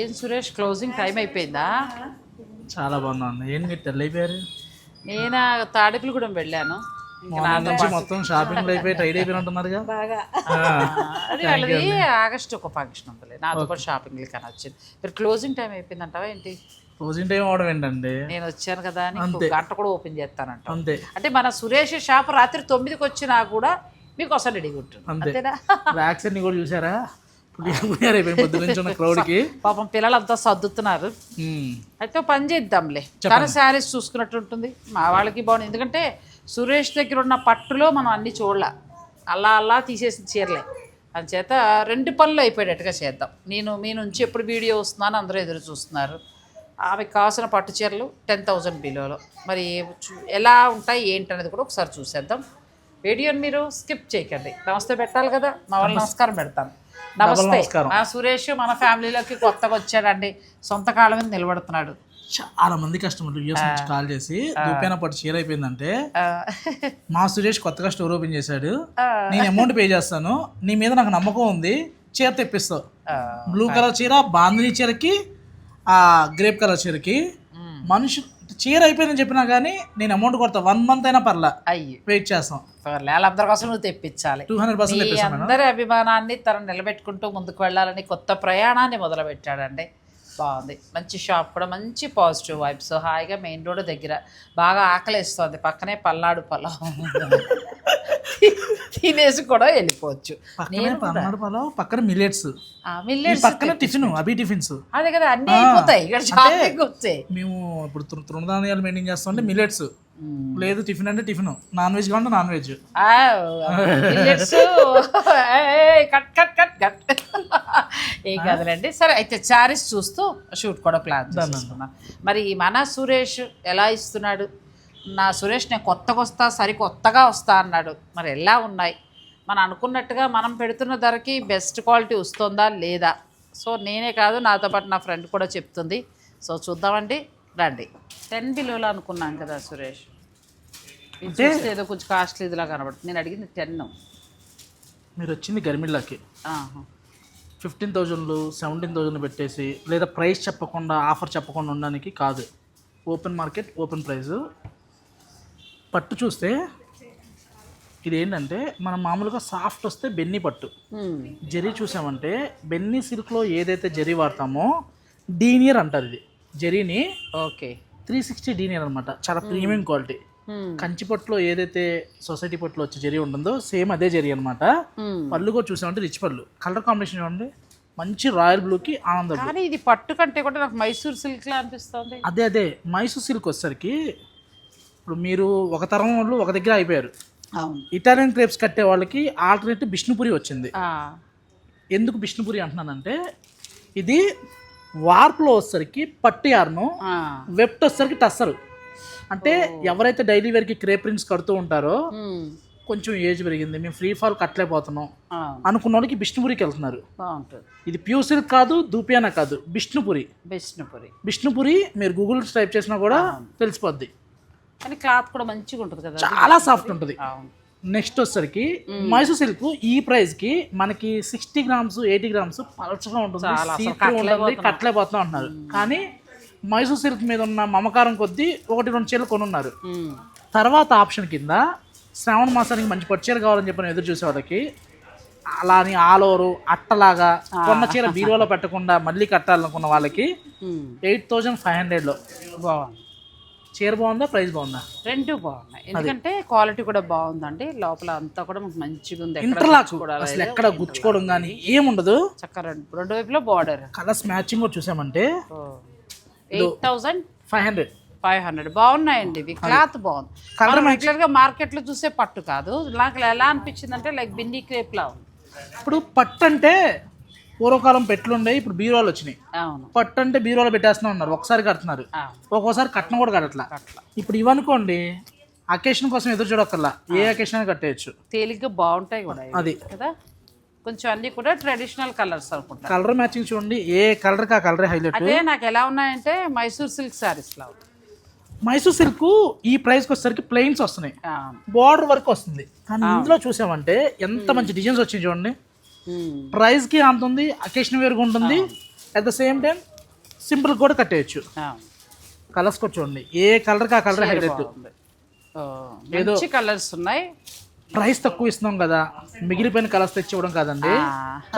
ఏం Suresh closing time అయిపోయిందా? చాలా బాగుందండి ఏంటి మీరు తెల్ల అయిపోయారు నేను తాడకులగూడెం వెళ్ళాను. ఇంకా మార్నింగ్ నుంచి మొత్తం షాపింగ్ అయిపోయి టైడ్ అయిపోయి ఉంటున్నారుగా? బాగా. ఆ, అది వాళ్ళది ఆగస్ట్ ఒక ఫంక్షన్ ఉందిలే. నాతో పాటు షాపింగ్లు కానీ వచ్చింది. మీరు క్లోజింగ్ టైం అయిపోయిందంటావా ఏంటి? క్లోజింగ్ టైం అవడం ఏంటండి? నేను వచ్చాను కదా అని గంట కూడా ఓపెన్ చేస్తానంట అంతే. అంటే మన సురేష్ షాప్ రాత్రి తొమ్మిదికి వచ్చినా కూడా మీకోసం రెడీగా ఉంటుంది అంతే. అంతేనా? వ్యాక్సిన్ కూడా చూసారా? క్రౌడ్కి. పాపం పిల్లలంతా సర్దుతున్నారు. అయితే పని చేద్దాంలే. కానీ శారీస్ చూసుకున్నట్టు ఉంటుంది. మా వాళ్ళకి బాగుంది. ఎందుకంటే సురేష్ దగ్గర ఉన్న పట్టులో మనం అన్ని చూడలే. అలా అలా తీసేసిన చీరలే. అందుచేత రెండు పనులు అయిపోయేటట్టుగా చేద్దాం. నేను మీ నుంచి ఎప్పుడు వీడియో వస్తున్నాను అందరూ ఎదురు చూస్తున్నారు. ఆమెకు కావాల్సిన పట్టు చీరలు టెన్ థౌజండ్ బిలోలో. మరి ఎలా ఉంటాయి ఏంటి అనేది కూడా ఒకసారి చూసేద్దాం. వీడియోని మీరు స్కిప్ చేయకండి. నమస్తే పెట్టాలి కదా. మా వాళ్ళు నమస్కారం పెడతాను. నమస్తే. మా సురేష్ మన ఫ్యామిలీలోకి కొత్తగా వచ్చాడండి. సొంత కాళ్ళ మీద నిలబడుతున్నాడు. చాలా మంది కస్టమర్లు యూఎస్ నుంచి కాల్ చేసి దూపైన పట్టు చీర అయిపోయిందంటే మా సురేష్ కొత్తగా స్టోర్ ఓపెన్ చేశాడు. నేను అమౌంట్ పే చేస్తాను. నీ మీద నాకు నమ్మకం ఉంది. చీర తెప్పిస్తావు బ్లూ కలర్ చీర బాందిని చీరకి ఆ గ్రేప్ కలర్ చీరకి మ్. చీర అయిపోయిందని చెప్పినా కానీ నేను అమౌంట్ కొడతా. వన్ మంత్ అయినా పర్లా. అయ్యి. వెయిట్ చేస్తాం. వాళ్ళందరి కోసం నువ్వు తెప్పించాలి. టూ హండ్రెడ్ పర్సెంట్ అందరి అభిమానాన్ని తను నిలబెట్టుకుంటూ ముందుకు వెళ్ళాలని కొత్త ప్రయాణాన్ని మొదలుపెట్టాడండి. బాగుంది. మంచి షాప్ కూడా మంచి పాజిటివ్ వైబ్స్. హాయిగా మెయిన్ రోడ్ దగ్గర. బాగా ఆకలిస్తుంది. పక్కనే పల్నాడు పొలం. తినేసి కూడా వెళ్ళిపోవచ్చు. పక్కనే పల్నాడు పొలం పక్కన మిల్లెట్స్. మిల్లెట్స్ పక్కన టిఫిన్ అభి టిఫిన్స్. అదే కదా అన్నీ అయిపోతాయి. ఇక్కడ షాపింగ్ వచ్చాయి మేము ఇప్పుడు తృణధాన్యాలు మెయింటైన్ చేస్తామంటే మిల్లెట్స్. లేదు టిఫిన్ అంటే టిఫిన్. నాన్ వెజ్ కావాలంటే non veg. Millets. Cut cut cut cut. ఏం కాదులేండి. సరే అయితే చారీస్ చూస్తూ షూట్ కూడా ప్లాన్ చేసుకున్నాం మరి మన సురేష్ ఎలా ఇస్తున్నాడు? నా సురేష్ నేను కొత్తగా వస్తా సరి కొత్తగా వస్తా అన్నాడు. మరి ఎలా ఉన్నాయి? మనం అనుకున్నట్టుగా మనం పెడుతున్న ధరకి బెస్ట్ క్వాలిటీ వస్తుందా లేదా? సో నేనే కాదు నాతో పాటు నా ఫ్రెండ్ కూడా చెప్తుంది. సో చూద్దామండి. రండి. టెన్ బిలోలో అనుకున్నాం కదా సురేష్. ఇది ఏదో కొంచెం కాస్ట్లీ ఇదిలా కనబడుతుంది. నేను అడిగింది టెన్. మీరు వచ్చింది గర్మిల్లాకి. ఫిఫ్టీన్ థౌజండ్లు సెవెంటీన్ థౌజండ్ పెట్టేసి లేదా ప్రైస్ చెప్పకుండా ఆఫర్ చెప్పకుండా ఉండడానికి కాదు. ఓపెన్ మార్కెట్ ఓపెన్ ప్రైస్ పట్టు చూస్తే ఇది ఏంటంటే మనం మామూలుగా సాఫ్ట్ వస్తే బెన్నీ పట్టు. జరీ చూసామంటే బెన్నీ సిల్క్లో ఏదైతే జరీ వాడతామో డీనియర్ అంటారు ఇది. జరీని ఓకే. త్రీ సిక్స్టీ డీనియర్ అనమాట చాలా ప్రీమియం క్వాలిటీ. కంచి పట్టులో ఏదైతే సొసైటీ పట్టులో వచ్చే జరీ ఉంటుందో సేమ్ అదే జరీ అనమాట పళ్ళు కూడా చూసామంటే రిచ్ పళ్ళు. కలర్ కాంబినేషన్ చూడండి. మంచి రాయల్ బ్లూకి ఆనంద blue. కానీ ఇది పట్టు కంటే కూడా నాకు మైసూర్ సిల్క్ లా అనిపిస్తుంది. అదే అదే. మైసూర్ సిల్క్ వచ్చేసరికి ఇప్పుడు మీరు ఒక తరం వాళ్ళు ఒక దగ్గర అయిపోయారు. ఇటాలియన్ క్రేప్స్ కట్టే వాళ్ళకి ఆల్టర్నేటివ్ బిష్ణుపురి వచ్చింది. ఎందుకు బిష్ణుపురి అంటున్నానంటే ఇది వార్పులో వచ్చేసరికి పట్టు యార్ను వెప్ట్ వచ్చేసరికి టస్సరు. అంటే ఎవరైతే డైలీ వేర్కి క్రేప్ ప్రింట్స్ కడుతూ ఉంటారో కొంచెం ఏజ్ పెరిగింది. మేము ఫ్రీ ఫాల్ కట్టలేకపోతున్నాం అనుకున్న వాళ్ళకి బిష్ణుపురికి వెళ్తున్నారు. ఇది ప్యూర్ సిల్క్ కాదు దూపియానా కాదు బిష్ణుపురి. విష్ణుపురి బిష్ణుపురి మీరు గూగుల్ టైప్ చేసినా కూడా తెలిసిపోద్ది. కానీ క్లాత్ కూడా మంచిగా ఉంటుంది కదా చాలా సాఫ్ట్ ఉంటుంది. నెక్స్ట్ వచ్చేసరికి మైసూర్ సిల్క్ ఈ ప్రైస్కి మనకి సిక్స్టీ గ్రామ్స్ ఎయిటీ గ్రామ్స్ పలచగా ఉంటుంది. కట్టలేకపోతున్నాం. అంటున్నారు. కానీ మైసూర్ సిల్క్ మీద ఉన్న మమకారం కొద్దీ ఒకటి రెండు చీరలు కొనున్నారు. తర్వాత ఆప్షన్ కింద శ్రావణ మాసానికి మంచి పట్టు చీర కావాలని చెప్పి ఎదురు చూసే వాళ్ళకి అలా అని ఆల్ ఓవర్ అట్టలాగా కొన్న చీర బీరువాలో పెట్టకుండా మళ్ళీ కట్టాలనుకున్న వాళ్ళకి. ఎయిట్ థౌజండ్ ఫైవ్ హండ్రెడ్లో. బాగుంది. చీర బాగుందా ప్రైస్ బాగుందా? రెండు బాగున్నాయి. ఎందుకంటే క్వాలిటీ కూడా బాగుందండి. లోపల అంతా కూడా మనకు మంచిగా ఉంది. ఇంటర్లాక్ అసలు ఎక్కడ గుచ్చుకోవడం కానీ ఏముండదు. చక్కగా రెండు. రెండు వైపులో బార్డర్ కలర్స్ మ్యాచింగ్ కూడా చూసామంటే eight thousand five hundred. Five hundred. బాగున్నాయండి ఇవి. క్లాత్ బాగుంది. Colour మనం రెగ్యులర్గా మార్కెట్లో చూసే పట్టు కాదు. నాకు ఎలా అనిపించింది అంటే లైక్ బిన్నీ క్రేప్ లా ఉంది. ఇప్పుడు పట్టు అంటే పూర్వకాలం పెట్లుండే ఇప్పుడు బీరువాలు వచ్చినాయి. పట్టు అంటే బీరువాలో పెట్టేస్తున్నా ఉన్నారు. ఒకసారి కడుతున్నారు. ఒక్కోసారి కట్నం కూడా కట్టట్లా ఇప్పుడు ఇవనుకోండి అకేషన్ కోసం ఎదురు చూడక్కర్లా. ఏ అకేషన్ కట్టేయచ్చు. తేలిగ్గా బాగుంటాయి కూడా. అది. కదా? కొంచెం అన్ని కూడా ట్రెడిషనల్ కలర్స్ అనుకుంటా. కలర్ మ్యాచింగ్ చూడండి ఏ కలర్ కా కలరే హైలైట్ అదే నాకు ఎలా ఉన్నాయంటే మైసూర్ సిల్క్ సారీస్ లా. మైసూర్ సిల్క్ ఈ ప్రైస్కి వచ్చేసరికి ప్లెయిన్స్ వస్తున్నాయి. బార్డర్ వరకు వస్తుంది. కానీ ఇందులో చూసామంటే ఎంత మంచి డిజైన్స్ వచ్చింది చూడండి. ప్రైస్కి అంత ఉంది అకేషన్ వేరుగా ఉంటుంది. At the same time simple కూడా కట్టేయచ్చు. కలర్స్ కూడా చూడండి ఏ కలర్కి ఆ కలర్ హైలైట్ మంచి కలర్స్ ఉన్నాయి. ప్రైస్ తక్కువ ఇస్తున్నాం కదా. మిగిలిపోయిన కలర్స్ తెచ్చి ఇవ్వడం కాదండి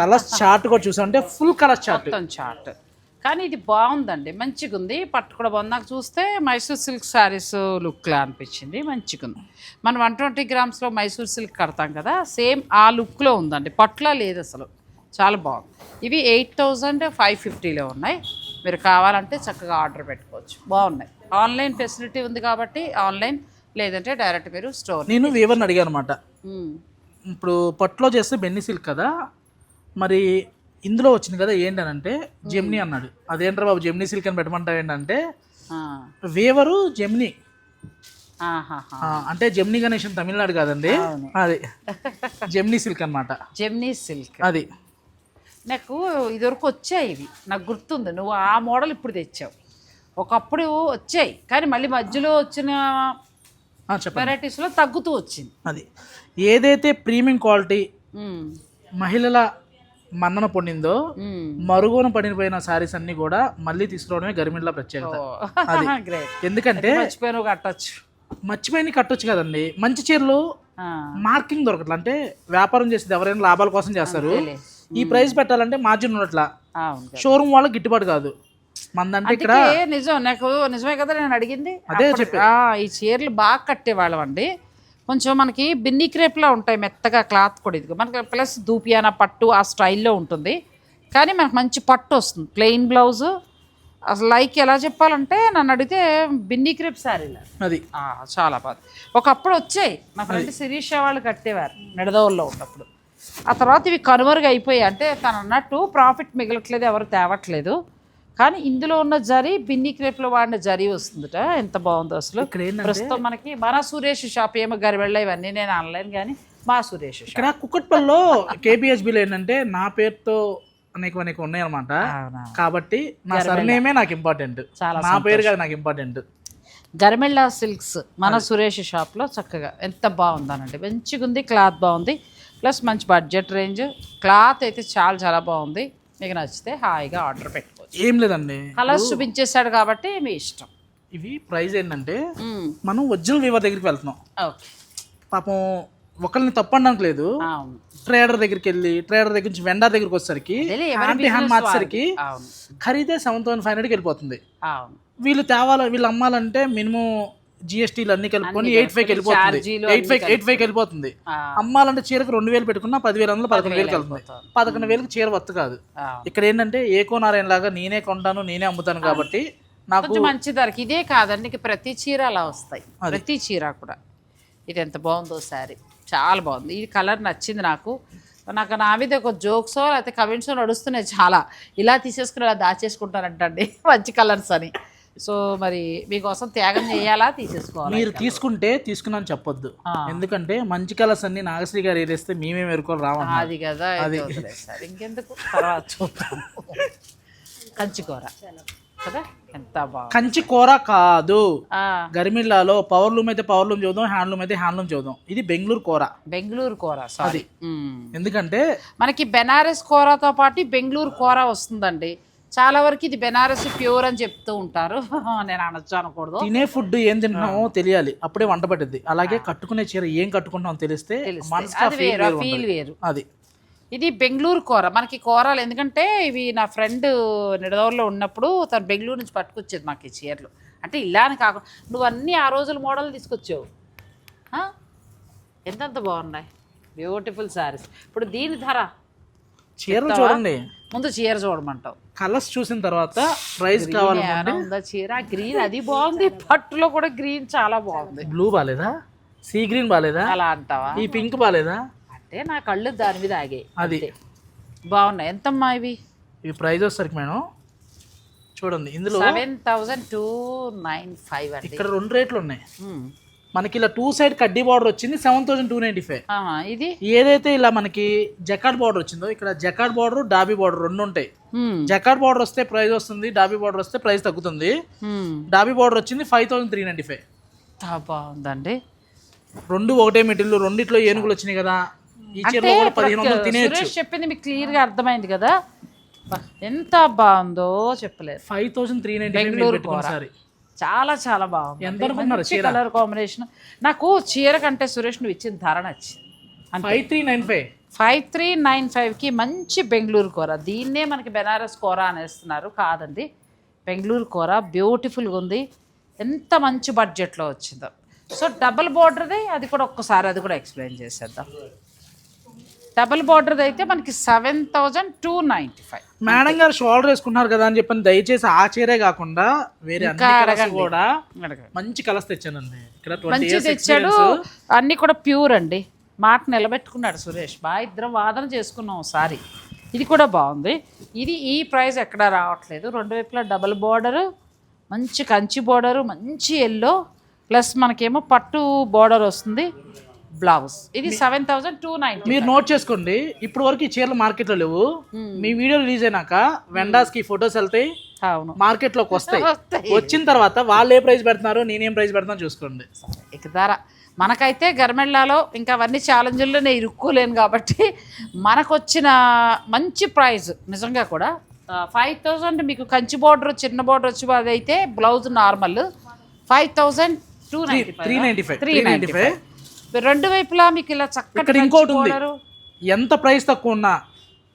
కలర్స్ చార్ట్ కూడా చూసాం. అంటే ఫుల్ కలర్ చార్ట్ చాట్ కానీ ఇది బాగుందండి. మంచిగా ఉంది పట్టు కూడా బాగుంది. నాకు చూస్తే మైసూర్ సిల్క్ శారీస్ లుక్లా అనిపించింది. మంచిగా ఉంది మనం వన్ ట్వంటీ గ్రామ్స్లో మైసూర్ సిల్క్ కడతాం కదా సేమ్ ఆ లుక్లో ఉందండి. పట్టులా లేదు అసలు. చాలా బాగుంది. ఇవి ఎయిట్ థౌజండ్ ఫైవ్ ఫిఫ్టీలో ఉన్నాయి. మీరు కావాలంటే చక్కగా ఆర్డర్ పెట్టుకోవచ్చు. బాగున్నాయి. ఆన్లైన్ ఫెసిలిటీ ఉంది కాబట్టి ఆన్లైన్ లేదంటే డైరెక్ట్ మీరు స్టోర్ నేను వీవర్ని అడిగాను అనమాట ఇప్పుడు పట్టులో చేస్తే బెన్ని సిల్క్ కదా మరి ఇందులో వచ్చింది కదా ఏంటనంటే జెమ్నీ అన్నాడు. అదేంట్రా బాబు జెమ్నీ సిల్క్ అని పెట్టమంటావు ఏంటంటే వేవరు జెమ్నీ. అంటే జెమ్నీ గణేషన్ తమిళనాడు కాదండి. అది. జెమ్నీ సిల్క్ అన్నమాట. జెమ్నీ సిల్క్ అది. నాకు ఇదివరకు వచ్చాయి ఇవి. నాకు గుర్తుంది. నువ్వు ఆ మోడల్ ఇప్పుడు తెచ్చావు. ఒకప్పుడు వచ్చాయి. కానీ మళ్ళీ మధ్యలో వచ్చిన వెరైటీస్లో తగ్గుతూ వచ్చింది. అది. ఏదైతే ప్రీమియం క్వాలిటీ మహిళల మన్నన పొందిందో. మరుగున పడిపోయిన సారీస్ అన్ని కూడా మళ్ళీ తీసుకురావడమే గరిమిళ్ళ ప్రత్యేకత. అది. ఎందుకంటే మర్చిపోయి నువ్వు కట్టచ్చు మర్చిపోయి కట్టొచ్చు కదండి. మంచి చీరలు మార్కింగ్ దొరకట్లా. అంటే వ్యాపారం చేసేది ఎవరైనా లాభాల కోసం చేస్తారు. ఈ ప్రైస్ పెట్టాలంటే మార్జిన్ కదా. షోరూమ్ వాళ్ళకి గిట్టుబాటు కాదు. మందంటే ఇక్కడ నిజం నాకు నిజమే కదా నేను అడిగింది? అదే ఈ చీరలు బాగా కట్టేవాళ్ళం అండి కొంచెం మనకి బిన్ని క్రేప్లా ఉంటాయి మెత్తగా క్లాత్ కూడా ఇది మనకి ప్లస్ దూపియానా పట్టు ఆ స్టైల్లో ఉంటుంది. కానీ మనకు మంచి పట్టు వస్తుంది. Plain blouse. అసలు లైక్ ఎలా చెప్పాలంటే నన్ను అడిగితే బిన్ని క్రేప్ శారీలు అది. చాలా బాగా. ఒకప్పుడు వచ్చాయి. మా ఫ్రెండ్ శిరీష వాళ్ళు కట్టేవారు నిడదవుల్లో ఉన్నప్పుడు. ఆ తర్వాత ఇవి కనుమరుగు అయిపోయాయి అంటే తను అన్నట్టు ప్రాఫిట్ మిగలట్లేదు ఎవరు తేవట్లేదు. కానీ ఇందులో ఉన్న జరి బిన్ని క్రేప్లో వాడిన జరి వస్తుందట. ఎంత బాగుందో అసలు. ప్రస్తుతం మనకి మన సురేష్ షాప్ ఏమో గరివెళ్ళ ఇవన్నీ నేను ఆన్లైన్ కానీ మా సురేష్ ఇక్కడ కుక్కట్పల్లిలో కేపీహెచ్బిలో ఏంటంటే నా పేరుతో అనేక అనేక ఉన్నాయన్నమాట. కాబట్టి నా సర్నేమే నాకు ఇంపార్టెంట్ చాలా నా పేరు కాదు నాకు ఇంపార్టెంట్ గరిమెళ్ళ సిల్క్స్ మన సురేష్ షాప్లో చక్కగా ఎంత బాగుందనండి మంచిగా ఉంది క్లాత్ బాగుంది. ప్లస్ మంచి బడ్జెట్ రేంజ్. క్లాత్ అయితే చాలా చాలా బాగుంది. మీకు నచ్చితే హాయిగా ఆర్డర్ పెట్టుకోవచ్చు ఏం లేదండి. కలర్స్ చూపించేశాడు కాబట్టి మీ ఇష్టం. ఇవి ప్రైస్ ఏంటంటే మనం ఒరిజినల్ వీవర్ దగ్గరికి వెళ్తున్నాం. పాపం ఒకరిని తప్పడానికి లేదు. ట్రేడర్ దగ్గరికి వెళ్ళి ట్రేడర్ దగ్గర నుంచి వెండర్ దగ్గరికి వచ్చేసరికి హ్యాండ్ మార్చేసరికి ఖరీదే సెవెన్ థౌసండ్ ఫైవ్ హండ్రెడ్కి వెళ్ళిపోతుంది. వీళ్ళు తేవాలి వీళ్ళు అమ్మాలంటే మినిమం జిఎస్టీలు అన్ని కలుపుకొని ఎయిట్ ఫైవ్కి వెళ్ళిపోతుంది. ఎయిట్ ఫైవ్ ఎయిట్ ఫైవ్కి వెళ్ళిపోతుంది. అమ్మాలంటే చీరకు రెండు వేలు పెట్టుకున్నా పదివేల వందలు పదకొండు వెళ్తుంది వెళ్ళిపోతుంది. పదకొండు వేలకు చీర వత్తు కాదు. ఇక్కడ ఏంటంటే ఏకో నారాయణ లాగా నేనే కొంటాను నేనే అమ్ముతాను కాబట్టి నాకు మంచి ధరకి. ఇదే కాదండి ప్రతి చీర అలా వస్తాయి. ప్రతి చీర కూడా. ఇది ఎంత బాగుందో శారీ. చాలా బాగుంది. ఈ కలర్ నచ్చింది నాకు. నాకు నా మీద ఒక జోక్సో లేకపోతే కమెంట్స్ నడుస్తున్నాయి చాలా. ఇలా తీసేసుకుని ఇలా దాచేసుకుంటారంటండి మంచి కలర్స్ అని. సో మరి మీకోసం త్యాగం చేయాలా? తీసేసుకోవాలి మీరు తీసుకుంటే తీసుకున్నాను చెప్పొద్దు. ఎందుకంటే మంచి కలర్స్ అన్ని నాగశ్రీ గారు ఏరేస్తే మేమే మెరుకోవాలి రావన్న అది కదా వదిలేస్తారు ఇంకెందుకు? తర్వాత చూద్దాం. కంచికూర కదా? ఎంత కంచి కూర కాదు. గరిమిల్లాలో పవర్ లూమ్ అయితే పవర్ లూమ్ చూద్దాం హ్యాండ్లూమ్ అయితే హ్యాండ్లూమ్ చూద్దాం ఇది బెంగళూరు కూర. బెంగళూరు కూర సారీ. ఎందుకంటే మనకి బెనారస్ కూరతో పాటు బెంగళూరు కూర వస్తుందండి. చాలా వరకు ఇది బెనారస్ ప్యూర్ అని చెప్తూ ఉంటారు. నేను అనొచ్చు అనకూడదు. తినే ఫుడ్ ఏం తింటున్నామో తెలియాలి. అప్పుడే వంట పట్టింది అలాగే కట్టుకునే చీర ఏం కట్టుకుంటామో తెలిస్తే మనసుకి ఆ అది feel వేరు వేరు ఫీల్ ఉంటది. వేరు. అది. ఇది బెంగళూరు కూర. మనకి కూరలు ఎందుకంటే ఇవి నా ఫ్రెండ్ నిడదవల్లో ఉన్నప్పుడు తను బెంగళూరు నుంచి పట్టుకొచ్చేది మాకు ఈ చీరలు. అంటే ఇలా అని కాకుండా నువ్వు అన్నీ ఆ రోజుల మోడల్ తీసుకొచ్చావు. ఆ? ఎంతెంత బాగున్నాయి. బ్యూటిఫుల్ శారీస్ ఇప్పుడు దీని ధర చీరలు చూడండి. ముందు చీర చూడమంటావు. కలర్స్ చూసిన తర్వాత ప్రైస్ కావాలనుకుంటే ఉందా చీర? గ్రీన్ అది బాగుంది. పట్టులో కూడా గ్రీన్ చాలా బాగుంది. బ్లూ బాలేదా? సీ గ్రీన్ బాలేదా? అలా అంటావా? ఈ పింక్ బాలేదా? అంటే నా కళ్ళు దాని మీద ఆగాయి. అది. బాగున్నాయి. ఎంతమ్మా ఇవి? ఇవి ప్రైస్ వచ్చేసరికి మేడం. చూడండి. ఇందులో seven thousand two nine five ఇక్కడ రెండు రేట్లు ఉన్నాయి. మనకి ఇలా టూ సైడ్ కడ్డీ బార్డర్ వచ్చింది seven thousand two ninety five ఇది? ఏదైతే ఇలా మనకి జకాడ్ బార్డర్ వచ్చిందో ఇక్కడ జకాడ్ బార్డర్ డాబీ బార్డర్ రెండు ఉంటాయి. జకాడ్ బార్డర్ వస్తే ప్రైస్ వస్తుంది డాబీ బార్డర్ వస్తే ప్రైస్ తగ్గుతుంది. డాబీ బార్డర్ వచ్చింది five thousand three ninety five బాగుందండి రెండు ఒకటే మెటీరియల్ రెండిట్లో ఏనుగులు వచ్చినాయి కదా. ఈ చీరలో కూడా పదిహేను వందలు తినేయచ్చు. సురేష్ చెప్పింది మీకు క్లియర్గా అర్థమైంది కదా. ఎంత బాగుందో చెప్పలేదు. ఫైవ్ థౌసండ్ త్రీ నైన్టీ చాలా చాలా బాగుంది. ఎంత కలర్ కాంబినేషన్. నాకు చీర కంటే సురేష్ నువ్వు ఇచ్చిన ధర నచ్చింది. Five three nine five? Five three nine ఫైవ్కి మంచి బెంగళూరు కూర. దీన్నే మనకి బెనారస్ కూర అనేస్తున్నారు. కాదండి. బెంగళూరు కూర బ్యూటిఫుల్గా ఉంది. ఎంత మంచి బడ్జెట్లో వచ్చిందో. సో డబుల్ బార్డర్ది అది కూడా ఒక్కసారి అది కూడా ఎక్స్ప్లెయిన్ చేసేద్దాం. డబుల్ బార్డర్ది అయితే మనకి seven thousand two ninety five. Madam గారు షోల్డర్ వేసుకున్నారు కదా అని చెప్పని దయచేసి ఆ చీరే కాకుండా వేరే కూడా మంచి కలర్స్ తెచ్చానండి. మంచి తెచ్చాడు. అన్నీ కూడా ప్యూర్ అండి. మాట నిలబెట్టుకున్నాడు సురేష్. బాగా ఇద్దరం వాదన చేసుకున్నాం ఒకసారి. ఇది కూడా బాగుంది. ఇది ఈ ప్రైస్ ఎక్కడ రావట్లేదు. రెండు వైపులా డబుల్ బార్డరు మంచి కంచి బార్డరు మంచి ఎల్లో ప్లస్ మనకేమో పట్టు బార్డర్ వస్తుంది. బ్లౌజ్. ఇది సెవెన్ థౌజండ్ టూ నైంటీ మీరు నోట్ చేసుకోండి ఇప్పుడు వరకు ఈ చీరలు మార్కెట్లో లేవు మీ వీడియో రిలీజ్ అయినాక వెండాస్కి ఫొటోస్ వెళ్తాయి అవును. మార్కెట్లోకి వస్తాయి. వచ్చిన తర్వాత వాళ్ళు ఏ ప్రైస్ పెడుతున్నారో నేనేం ప్రైస్ పెడుతున్నా చూసుకోండి. ఇక ధర. మనకైతే గర్మెళ్ళాలో ఇంకా అవన్నీ ఛాలెంజ్లో నేను ఇరుక్కోలేను కాబట్టి మనకు వచ్చిన మంచి ప్రైజ్ నిజంగా కూడా ఫైవ్ థౌజండ్ మీకు కంచి బార్డర్ చిన్న బార్డర్ వచ్చి అదైతే blouse normal five thousand two three ninety five three three ninety five రెండు వైపులా మీకు ఇలా చక్కటి ఇంకోటి ఉంది. ఎంత ప్రైస్ తక్కువ ఉన్నా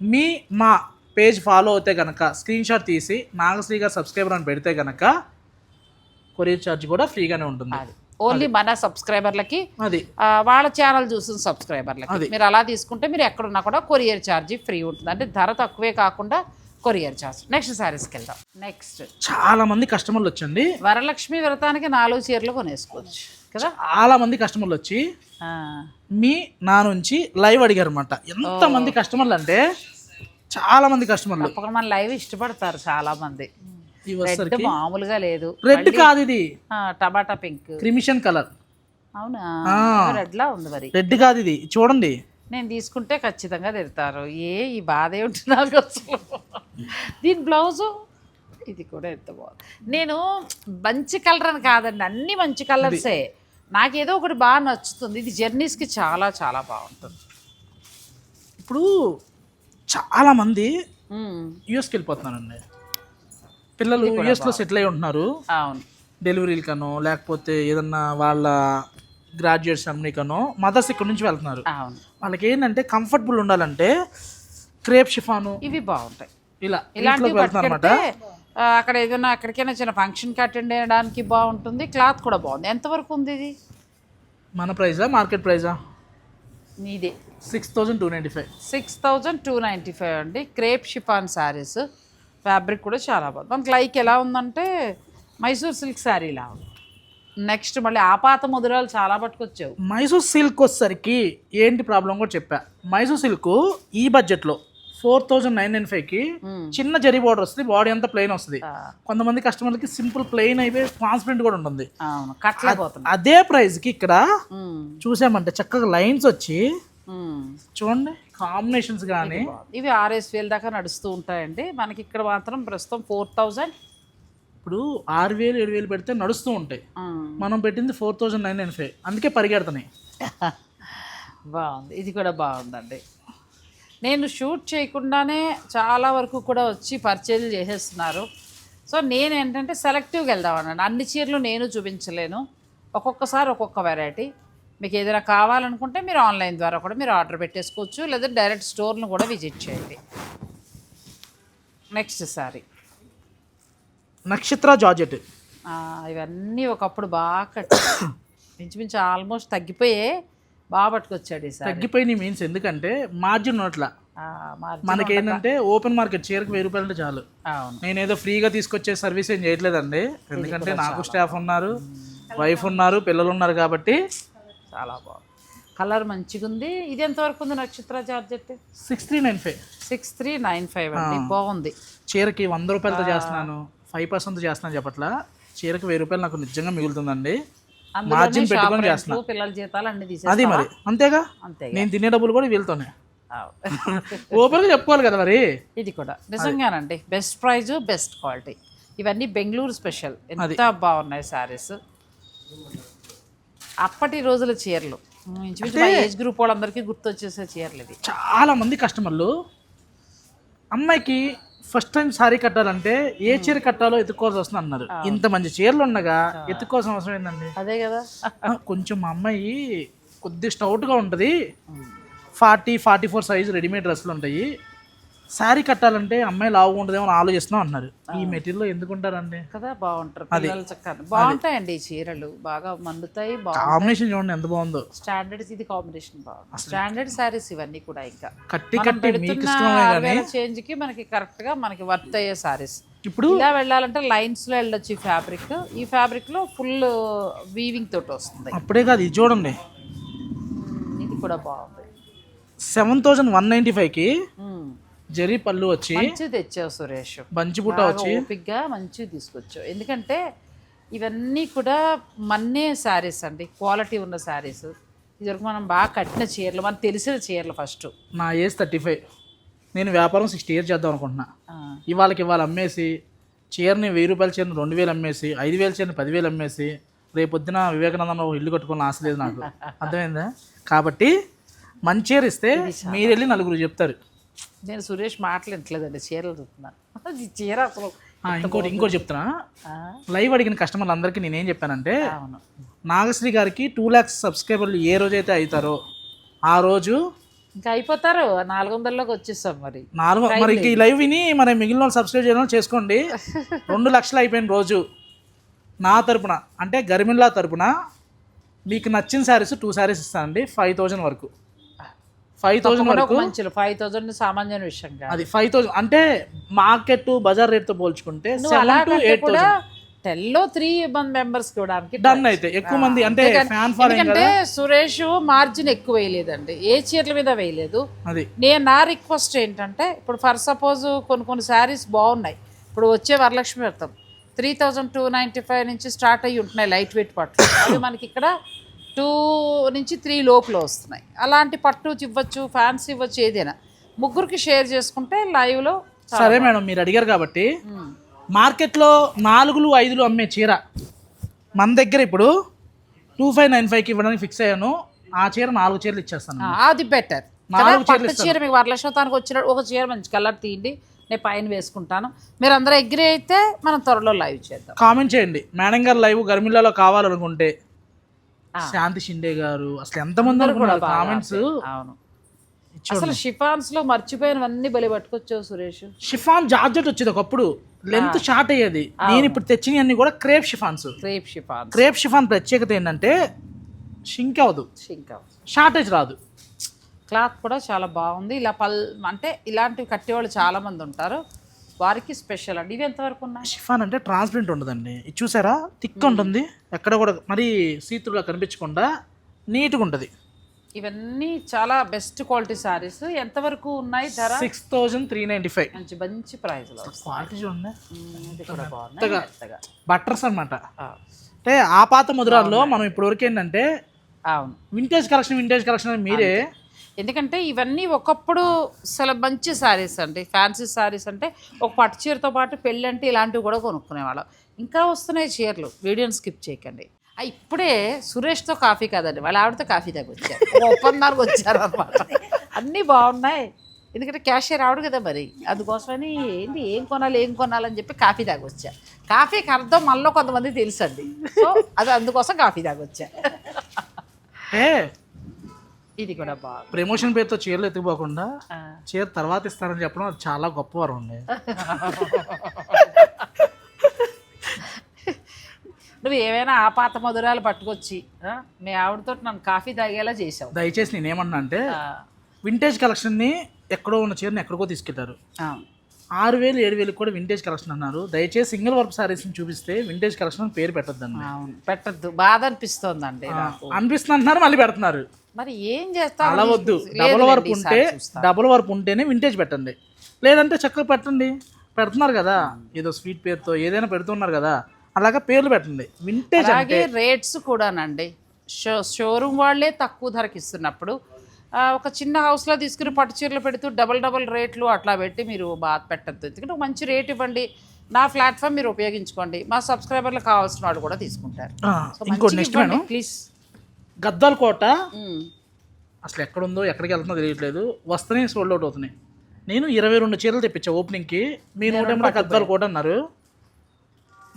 మీ మా పేజ్ ఫాలో అవుతే కనుక స్క్రీన్ షాట్ తీసి నాగశ్రీ గారు సబ్స్క్రైబర్ అని పెడితే కనుక కొరియర్ ఛార్జ్ కూడా ఫ్రీగానే ఉంటుంది. అది. ఓన్లీ మన సబ్స్క్రైబర్లకి అది. వాళ్ళ ఛానల్ చూసిన సబ్స్క్రైబర్లకి. మీరు అలా తీసుకుంటే మీరు ఎక్కడున్నా కూడా కొరియర్ ఛార్జ్ ఫ్రీ ఉంటుంది. అంటే ధర తక్కువే కాకుండా కొరియర్ ఛార్జ్. నెక్స్ట్ శారీస్కి వెళ్దాం. నెక్స్ట్ చాలా మంది కస్టమర్లు వచ్చండి. వరలక్ష్మి వ్రతానికి నాలుగు చీరలు కొనేసుకోవచ్చు. కదా? చాలా మంది కస్టమర్లు వచ్చి మీ నా నుంచి లైవ్ అడిగారు అనమాట ఎంత మంది కస్టమర్లు అంటే చాలా మంది కస్టమర్లు. తప్పకుండా మన లైవ్ ఇష్టపడతారు చాలా మంది. రెడ్ మామూలుగా లేదు. రెడ్ కాదు ఇది. Tomato pink. Crimson colour. అవునా. రెడ్ లా ఉంది మరి. రెడ్ కాదు ఇది. చూడండి. నేను తీసుకుంటే ఖచ్చితంగా తిడతారు. ఏ ఈ బాధ ఏమిటి నాకు అసలు. దీని బ్లౌజు? ఇది కూడా ఎంత బాగుంది. నేను మంచి కలర్ అని కాదండి. అన్ని మంచి కలర్సే. నాకేదో ఒకటి బాగా నచ్చుతుంది. ఇది జర్నీస్కి చాలా చాలా బాగుంటుంది. ఇప్పుడు చాలా మంది ఉమ్, యూఎస్కి వెళ్ళిపోతున్నారండి. పిల్లలు యూఎస్లో సెటిల్ అయి ఉంటున్నారు. అవును. డెలివరీలకనో లేకపోతే ఏదన్నా వాళ్ళ గ్రాడ్యుయేట్ సెరమనీకనో మదర్స్ ఇక్కడ నుంచి వెళ్తున్నారు. అవును. వాళ్ళకి ఏంటంటే కంఫర్టబుల్ ఉండాలంటే క్రేప్ షిఫాను ఇవి బాగుంటాయి. ఇలా ఇలాంటివి వెళ్తున్నారు అనమాట అక్కడ ఏదైనా ఎక్కడికైనా చిన్న ఫంక్షన్కి అటెండ్ చేయడానికి బాగుంటుంది. క్లాత్ కూడా బాగుంది. ఎంతవరకు ఉంది ఇది? మన ప్రైజా మార్కెట్ ప్రైజా? నీదే. Six thousand two ninety five six thousand two ninety five అండి. Crepe chiffon sarees. ఫ్యాబ్రిక్ కూడా చాలా బాగుంది. మనకి లైక్ ఎలా ఉందంటే మైసూర్ సిల్క్ శారీలా ఉంది. నెక్స్ట్ మళ్ళీ ఆపాత ముదురాలు చాలా పట్టుకొచ్చావు. మైసూర్ సిల్క్ వచ్చేసరికి ఏంటి ప్రాబ్లం కూడా చెప్పా. మైసూర్ సిల్క్ ఈ బడ్జెట్లో ఫోర్ థౌజండ్ నైన్ నైన్ ఫైవ్కి చిన్న జరీ బార్డర్ వస్తుంది బాడీ అంతా ప్లెయిన్ వస్తుంది. కొంతమంది కస్టమర్లకి సింపుల్ ప్లెయిన్ అయిపోయి ట్రాన్స్పరెంట్ కూడా ఉంటుంది. అదే ప్రైస్కి ఇక్కడ చూసామంటే చక్కగా లైన్స్ వచ్చి చూడండి కాంబినేషన్స్ కానీ ఇవి ఆర్ఎస్ వేల దాకా నడుస్తూ ఉంటాయండి. మనకి ఇక్కడ మాత్రం ప్రస్తుతం ఫోర్ థౌజండ్ ఇప్పుడు ఆరు వేలు ఏడు వేలు పెడితే నడుస్తూ ఉంటాయి. మనం పెట్టింది four thousand nine nine five. అందుకే పరిగెడుతున్నాయి. బాగుంది. ఇది కూడా బాగుందండి. నేను షూట్ చేయకుండానే చాలా వరకు కూడా వచ్చి పర్చేజ్ చేసేస్తున్నారు. సో నేను ఏంటంటే సెలెక్టివ్గా వెళ్దామన్నాను అన్ని చీరలు నేను చూపించలేను. ఒక్కొక్కసారి ఒక్కొక్క వెరైటీ. మీకు ఏదైనా కావాలనుకుంటే మీరు ఆన్లైన్ ద్వారా కూడా మీరు ఆర్డర్ పెట్టేసుకోవచ్చు. లేదా డైరెక్ట్ స్టోర్ను కూడా విజిట్ చేయండి. Next saree. నక్షత్ర జార్జెట్. ఇవన్నీ ఒకప్పుడు బాగా కట్టి ఇంచుమించు ఆల్మోస్ట్ తగ్గిపోయే బాగా పట్టుకొచ్చాడు ఈసారి. తగ్గిపోయినాయి మీన్స్ ఎందుకంటే మార్జిన్ ఆ, మార్జిన్ మనకేంటంటే ఓపెన్ మార్కెట్ చీరకు వెయ్యి రూపాయలు అంటే చాలు నేను ఏదో ఫ్రీగా తీసుకొచ్చే సర్వీస్ ఏం చేయట్లేదండి. ఎందుకంటే నాకు స్టాఫ్ ఉన్నారు వైఫ్ ఉన్నారు పిల్లలు ఉన్నారు కాబట్టి చాలా బాగుంది. కలర్ మంచిగా ఉంది. ఇది ఎంతవరకు ఉంది Nakshatra georgette? Six three nine five six three nine five అండి. బాగుంది. చీరకి వంద రూపాయలతో చేస్తున్నాను ఫైవ్ పర్సెంట్ చేస్తున్నాను చెప్పట్లా. చీరకి వెయ్యి రూపాయలు నాకు నిజంగా మిగులుతుందండి. మార్జిన్ పెట్టుకొని చేస్తున్నా. పిల్లల జీతాలు అన్ని అది మరి. అంతేగా? అంతే నేను తినే డబ్బులు కూడా వీళ్ళతోనే. ఓపెన్గా చెప్పుకోవాలి కదా మరి. ఇది కూడా. నిజంగానండి. బెస్ట్ ప్రైజ్ బెస్ట్ క్వాలిటీ ఇవన్నీ బెంగళూరు స్పెషల్ ఎంత బాగున్నాయి శారీస్ అప్పటి రోజుల చీరలు. ఏజ్ గ్రూప్ వాళ్ళందరికీ గుర్తొచ్చేసే చీరలు ఇవి. చాలా మంది కస్టమర్లు అమ్మాయికి ఫస్ట్ టైం సారీ కట్టాలంటే ఏ చీర కట్టాలో ఎత్తుకోవాల్సి వస్తుంది అన్నారు. ఇంత మంచి చీరలు ఉండగా ఎత్తుకోవాల్సిన అవసరం ఏందండి? అదే కదా. కొంచెం మా అమ్మాయి కొద్ది స్టౌట్గా ఉంటుంది. Forty forty four size readymade డ్రెస్సులు ఉంటాయి. శారీ కట్టాలంటే అమ్మాయి లావుగా ఉంటుందేమో అని ఆలోచిస్తున్నాం అన్నారు. ఈ మెటీరియల్ ఎందుకుంటారండి కదా బాగుంటారు. పిల్లలు చక్కగా బాగుంటాయండి ఈ చీరలు. బాగా మండుతాయి కాంబినేషన్ చూడండి ఎంత బాగుందో. స్టాండర్డ్స్ ఇది కాంబినేషన్ బాగుంది. స్టాండర్డ్ శారీస్ ఇవన్నీ కూడా ఇంకా. కట్టి కట్టి మీకు చేంజ్కి మనకి కరెక్ట్గా మనకి వర్త్ అయ్యే సారీస్. ఇప్పుడు ఇలా వెళ్ళాలంటే లైన్స్లో వెళ్ళొచ్చు ఈ ఫ్యాబ్రిక్. ఈ ఫ్యాబ్రిక్లో ఫుల్ వీవింగ్ తోటి వస్తుంది. అప్పుడే కాదు ఇది చూడండి. ఇది కూడా బాగుంది. సెవెన్ థౌజండ్ వన్ నైంటీ ఫైవ్కి. జరీ పళ్ళు వచ్చి మంచిది తెచ్చావు సురేష్. బంచిపుట్ట బాగా వచ్చి ఓపిక్గా మంచిగా తీసుకొచ్చావు. ఎందుకంటే ఇవన్నీ కూడా మన్నే శారీస్ అండి. క్వాలిటీ ఉన్న శారీస్ ఇదివరకు మనం బాగా కట్టిన చీరలు మనకు తెలిసిన చీరలు ఫస్ట్ నా ఏజ్ థర్టీ ఫైవ్ నేను వ్యాపారం సిక్స్టీ ఇయర్స్ చేద్దాం అనుకుంటున్నా. ఇవాళకి ఇవాళ అమ్మేసి చీరని వెయ్యి రూపాయల చీరని రెండు వేలు అమ్మేసి ఐదు వేల చీరని పదివేలు అమ్మేసి రేపొద్దున వివేకానందంలో ఇల్లు కట్టుకోవాలని ఆశ లేదు నాకు. అర్థమైందా? కాబట్టి మంచి చీర ఇస్తే మీరు వెళ్ళి నలుగురు చెప్తారు. నేను సురేష్ మాట్లాడట్లేదండి చీరలు చూస్తున్నాను ఈ చీర అసలు ఇంకోటి ఇంకోటి చెప్తున్నా. లైవ్ అడిగిన కస్టమర్లు అందరికీ నేనేం చెప్పానంటే నాగశ్రీ గారికి టూ ల్యాక్స్ సబ్స్క్రైబర్లు ఏ రోజైతే అవుతారో ఆ రోజు ఇంకా అయిపోతారు నాలుగు వందల్లోకి వచ్చేస్తాం మరి. నాలుగు మరి ఈ లైవ్ విని మరి మిగిలిన వాళ్ళు సబ్స్క్రైబ్ చేయడం చేసుకోండి. రెండు లక్షలు అయిపోయిన రోజు నా తరపున అంటే గరిమిల్లా తరపున మీకు నచ్చిన శారీస్ టూ శారీస్ ఇస్తానండి ఫైవ్ థౌజండ్ వరకు. ఫైవ్ తప్పకుండా వరకు మంచి ఫైవ్ థౌజండ్ సామాన్యమైన విషయం అది ఫైవ్ థౌజండ్ అంటే మార్కెట్ బజార్ రేట్తో పోల్చుకుంటే నువ్వు అలా సెవెన్ టు కంటే ఎయిట్ కూడా టెల్లో త్రీ మంది మెంబర్స్ ఇవ్వడానికి డన్ అయితే. ఎక్కువ మంది అంటే ఫ్యాన్ ఎందుకంటే సురేష్ మార్జిన్ ఎక్కువ వేయలేదండి. ఏ చీరల మీద వేయలేదు. అది. నేను నా రిక్వెస్ట్ ఏంటంటే ఇప్పుడు ఫర్ సపోజ్ కొన్ని కొన్ని శారీస్ బాగున్నాయి. ఇప్పుడు వచ్చే Varalakshmi Vratham. Three thousand two ninety five నుంచి స్టార్ట్ అయ్యి ఉంటున్నాయి లైట్ వెయిట్ పట్టు అవి మనకి ఇక్కడ టూ నుంచి త్రీ లోపల వస్తున్నాయి. అలాంటి పట్టు ఇవ్వచ్చు ఫ్యాన్స్ ఇవ్వచ్చు ఏదైనా. ముగ్గురికి షేర్ చేసుకుంటే లైవ్లో సరే మేడం మీరు అడిగారు కాబట్టి. మార్కెట్లో నాలుగులు ఐదులు అమ్మే చీర మన దగ్గర ఇప్పుడు టూ ఫైవ్ నైన్ ఫైవ్కి ఇవ్వడానికి ఫిక్స్ అయ్యాను. ఆ చీర నాలుగు చీరలు ఇచ్చేస్తాను అది బెటర్ నాలుగు చీరలు చీర మీకు వరలక్ష్మతానికి వచ్చిన ఒక చీర మంచి కలర్ తీయండి. నేను పైన వేసుకుంటాను. మీరు అందరూ అగ్రి అయితే మనం త్వరలో లైవ్ చేద్దాం. కామెంట్ చేయండి. మేడం గారు లైవ్ గర్మిల్లాలో కావాలనుకుంటే. శాంతి షిండే గారు అసలు ఎంతమంది అనుకున్నారు? కామెంట్స్ అవును. అసలు షిఫాన్స్లో మర్చిపోయినవన్నీ బలి పట్టుకొచ్చావు సురేష్. షిఫాన్ జార్జెట్ వచ్చేది ఒకప్పుడు. లెంత్ షార్ట్ అయ్యేది. నేను ఇప్పుడు తెచ్చినవన్నీ కూడా crepe chiffons. Crepe chiffons. Crepe chiffon ప్రత్యేకత ఏంటంటే షింక్ అవ్వదు. ఇంకా షార్టేజ్ రాదు. క్లాత్ కూడా చాలా బాగుంది. ఇలా పల్ అంటే ఇలాంటివి కట్టేవాళ్ళు చాలా మంది ఉంటారు. వారికి స్పెషల్ అండి. ఇవి ఎంతవరకు ఉన్నాయి? షిఫాన్ అంటే ట్రాన్స్పరెంట్ ఉండదండి. ఇది చూసారా? థిక్ ఉంటుంది. ఎక్కడ కూడా మరీ సీతుగా కనిపించకుండా నీట్గా ఉంటుంది. ఇవన్నీ చాలా బెస్ట్ క్వాలిటీ సారీస్. ఎంతవరకు ఉన్నాయి ధర? Six thousand three ninety five. మంచి మంచి ప్రైస్లో క్వాలిటీ చూడండి. బట్టర్స్ అనమాట అంటే ఆ పాత ముద్రాల్లో మనం ఇప్పటివరకు ఏంటంటే అవును. వింటేజ్ కలెక్షన్ వింటేజ్ కలెక్షన్ మీరే ఎందుకంటే ఇవన్నీ ఒకప్పుడు అసలు మంచి శారీస్ అండి. ఫ్యాన్సీ శారీస్ అంటే ఒక పట్టు చీరతో పాటు పెళ్ళి అంటే ఇలాంటివి కూడా కొనుక్కునేవాళ్ళం. ఇంకా వస్తున్నాయి చీరలు. వీడియోని స్కిప్ చేయకండి. ఇప్పుడే సురేష్తో కాఫీ కాదండి. వాళ్ళ ఆవిడతో కాఫీ దగ్గర వచ్చారు ఒప్పందానికి వచ్చారు అనమాట అన్నీ బాగున్నాయి. ఎందుకంటే క్యాషియర్ ఆవిడ కదా మరి. అందుకోసమని ఏంటి ఏం కొనాలి ఏం కొనాలని చెప్పి కాఫీ తాగొచ్చా కాఫీకి అర్థం మనలో కొంతమంది తెలుసండి. సో అది అందుకోసం కాఫీ తాగొచ్చా వచ్చా ఇది కూడా బాగుంది. ప్రమోషన్ పేరుతో చీరలు ఎత్తుకుపోకుండా. చీర తర్వాత ఇస్తారని చెప్పడం అది చాలా గొప్ప వరం అండి. నువ్వు ఏమైనా ఆ పాత మధురాలు పట్టుకొచ్చి మీ ఆవిడతో నన్ను కాఫీ తాగేలా చేసావు. దయచేసి నేనేమన్నా అంటే వింటేజ్ కలెక్షన్ని ఎక్కడో ఉన్న చీరని ఎక్కడికో తీసుకెళ్తారు ఆరు వేలు ఏడు వేలకు కూడా వింటేజ్ కలెక్షన్ అన్నారు. దయచేసి సింగిల్ వర్క్ సారీస్ని చూపిస్తే వింటేజ్ కలెక్షన్ పేరు పెట్టద్దండి. అవును పెట్టద్దు. బాధ అనిపిస్తోందండి నాకు. అనిపిస్తుంది అంటున్నారు మళ్ళీ పెడుతున్నారు. మరి ఏం చేస్తావు అలా వద్దు డబుల్ వర్క్ ఉంటే డబుల్ వర్క్ ఉంటేనే వింటేజ్ పెట్టండి. లేదంటే చక్కగా పెట్టండి. పెడుతున్నారు కదా. ఏదో స్వీట్ పేరుతో ఏదైనా పెడుతున్నారు కదా. అలాగా పేర్లు పెట్టండి. వింటేజ్ అలాగే రేట్స్ కూడానండి. షో షోరూమ్ వాళ్ళే తక్కువ ధరకి ఇస్తున్నప్పుడు ఒక చిన్న హౌస్లో తీసుకుని పట్టు చీరలు పెడుతూ డబల్ డబల్ రేట్లు అట్లా పెట్టి మీరు బాధ పెట్టద్దు. ఎందుకంటే ఒక మంచి రేట్ ఇవ్వండి. నా ప్లాట్ఫామ్ మీరు ఉపయోగించుకోండి. మా సబ్స్క్రైబర్లు కావాల్సిన వాడు కూడా తీసుకుంటారు. ఇంకోటి నెక్స్ట్ మేడం. ప్లీజ్ గద్దాల కోట అసలు ఎక్కడుందో ఎక్కడికి వెళ్తుందో తెలియట్లేదు. వస్తేనే సోల్డ్ అవుట్ అవుతున్నాయి. నేను ఇరవై రెండు చీరలు తెప్పించా ఓపెనింగ్కి మీ నూట గద్దాలు కూడా అన్నారు.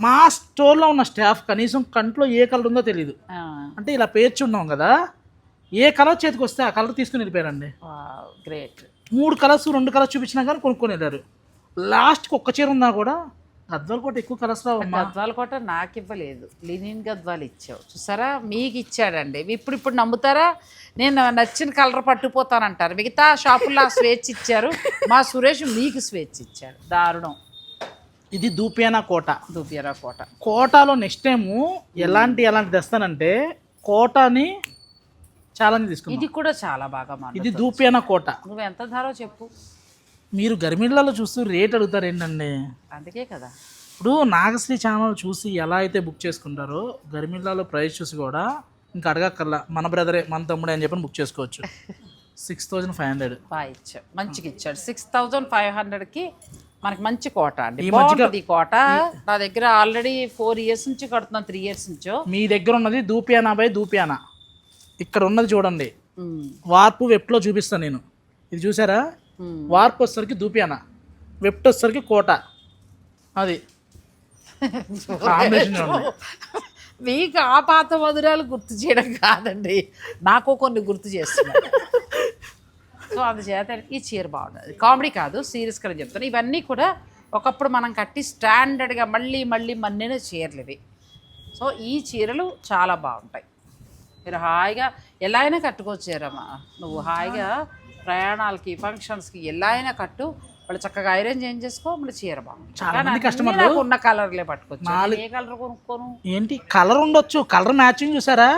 మా స్టోర్లో ఉన్న స్టాఫ్ కనీసం కంట్లో ఏ కలర్ ఉందో తెలియదు అంటే ఇలా పేర్చి ఉన్నాం కదా. ఏ కలర్ చేతికి వస్తే ఆ కలర్ తీసుకుని వెళ్ళిపోయారండి. గ్రేట్. మూడు కలర్స్ రెండు కలర్స్ చూపించినా కానీ కొనుక్కొని వెళ్ళారు. లాస్ట్కి ఒక్క చీర ఉన్నా కూడా గద్వాలు కూడా ఎక్కువ కలర్స్ రావమ్మా గద్వాలు కూడా నాకు ఇవ్వలేదు. లినిన్ గద్వాలు ఇచ్చావు. చూసారా? మీకు ఇచ్చాడండి. ఇప్పుడు ఇప్పుడు నమ్ముతారా? నేను నచ్చిన కలర్ పట్టుకుపోతానంటారు. మిగతా షాపుల్లో ఆ స్వేచ్ఛ ఇచ్చారు. మా సురేష్ మీకు స్వేచ్ఛ ఇచ్చాడు. దారుణం. ఇది దూపియానా కోట. దూపియరా కోట. కోటాలో నెక్స్ట్ టైము ఎలాంటి ఎలాంటి తెస్తానంటే కోటాని ఛాలెంజ్ తీసుకున్నాం. ఇది కూడా చాలా బాగా ఇది దూపియానా కోట? నువ్వు ఎంత ధరో చెప్పు. మీరు గర్మిళ్ళలో చూస్తూ రేట్ అడుగుతారు ఏంటండి? అందుకే కదా. ఇప్పుడు నాగశ్రీ ఛానల్ చూసి ఎలా అయితే బుక్ చేసుకుంటారో గర్మిళ్ళలో ప్రైస్ చూసి కూడా ఇంకా అడగక్కర్లా. మన బ్రదరే మన తమ్ముడే అని చెప్పి బుక్ చేసుకోవచ్చు. సిక్స్ థౌజండ్ ఫైవ్ హండ్రెడ్ బాగా ఇచ్చాడు మంచిగా ఇచ్చాడు. సిక్స్ థౌజండ్ ఫైవ్ హండ్రెడ్కి మనకి మంచి కోట అండి. బాగుంటుంది ఈ కోట. నా దగ్గర ఆల్రెడీ ఫోర్ ఇయర్స్ నుంచి కడుతున్నాను త్రీ ఇయర్స్ నుంచో. మీ దగ్గర ఉన్నది దూపియానా బై దూపియానా ఇక్కడ ఉన్నది చూడండి వార్పు వెప్లో చూపిస్తాను నేను. ఇది చూసారా. వార్పు వచ్చేసరికి దూపియానా. వెప్ట్ వచ్చేసరికి కోట. అది. మీకు ఆ పాత మధురాలు గుర్తు చేయడం కాదండి. నాకు కొన్ని గుర్తు చేస్తున్నాను సో అందుచేత ఈ చీర బాగుంది. కామెడీ కాదు సీరియస్గా చెప్తాను ఇవన్నీ కూడా ఒకప్పుడు మనం కట్టి స్టాండర్డ్గా మళ్ళీ మళ్ళీ మన్నిన చీరలు ఇవి. సో ఈ చీరలు చాలా బాగుంటాయి. మీరు హాయిగా ఎలా అయినా కట్టుకోవచ్చు చీరమ్మా నువ్వు హాయిగా ప్రయాణాలకి ఫంక్షన్స్కి ఎలా అయినా కట్టు. వాళ్ళు చక్కగా ఐరన్ చేంజ్ చేసుకో మళ్ళీ చీర బాగుంది ఉన్న కలర్లే పట్టుకోవచ్చు ఏ కలర్ కొనుక్కోను? ఏంటి? కలర్ ఉండొచ్చు. కలర్ మ్యాచింగ్ చూసారా?